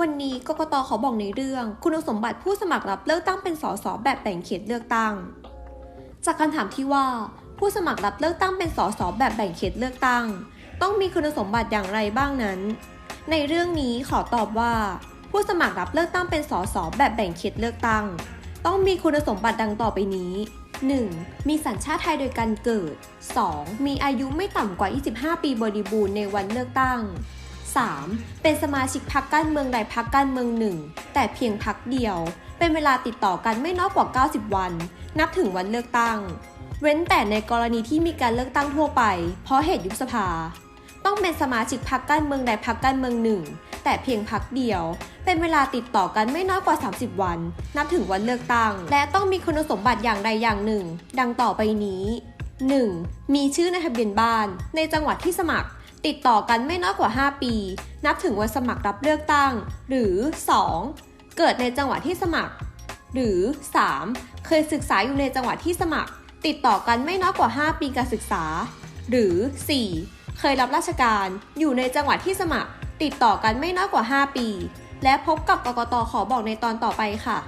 วันนี้กกตขอบอกในเรื่อง คุณสมบัติผู้สมัครรับเลือกตั้งเป็นสสแบบแบ่งเขตเลือกตั้ง จากคำถามที่ว่า ผู้สมัครรับเลือกตั้งเป็นสสแบบแบ่งเขตเลือกตั้ง ต้องมีคุณสมบัติอย่างไรบ้างนั้น ในเรื่องนี้ขอตอบว่า ผู้สมัครรับเลือกตั้งเป็นสสแบบแบ่งเขตเลือกตั้ง ต้องมีคุณสมบัติดังต่อไปนี้ 1. มีสัญชาติไทยโดยการเกิด 2. มีอายุไม่ต่ำกว่า 25 ปีบริบูรณ์ในวันเลือกตั้ง 3. เป็นสมาชิกพรรคการเมืองใดพรรคการเมืองหนึ่ง แต่เพียงพรรคเดียว เป็นเวลาติดต่อกันไม่น้อยกว่า 90 วัน นับถึงวันเลือกตั้ง เว้นแต่ในกรณีที่มีการเลือกตั้งทั่วไป เพราะเหตุยุบสภา ต้องเป็นสมาชิกพรรคการเมืองใดพรรคการเมืองหนึ่ง แต่เพียงพรรคเดียว เป็นเวลาติดต่อกันไม่น้อยกว่า 30 วัน นับถึงวันเลือกตั้ง และต้องมีคุณสมบัติอย่างใดอย่างหนึ่ง ดังต่อไปนี้ 1. มีชื่อในทะเบียนบ้าน ในจังหวัดที่สมัคร ติดต่อกันไม่น้อยกว่า 5 ปี นับถึงวันสมัครรับเลือกตั้ง หรือ 2. เกิดในจังหวัดที่สมัคร หรือ 3. เคยศึกษาอยู่ในจังหวัดที่สมัคร ติดต่อกันไม่น้อยกว่า 5 ปีการศึกษา หรือ 4. เคยรับราชการอยู่ในจังหวัดที่สมัคร ติดต่อกันไม่น้อยกว่า 5 ปี และพบกับกกตขอบอกในตอนต่อไปค่ะ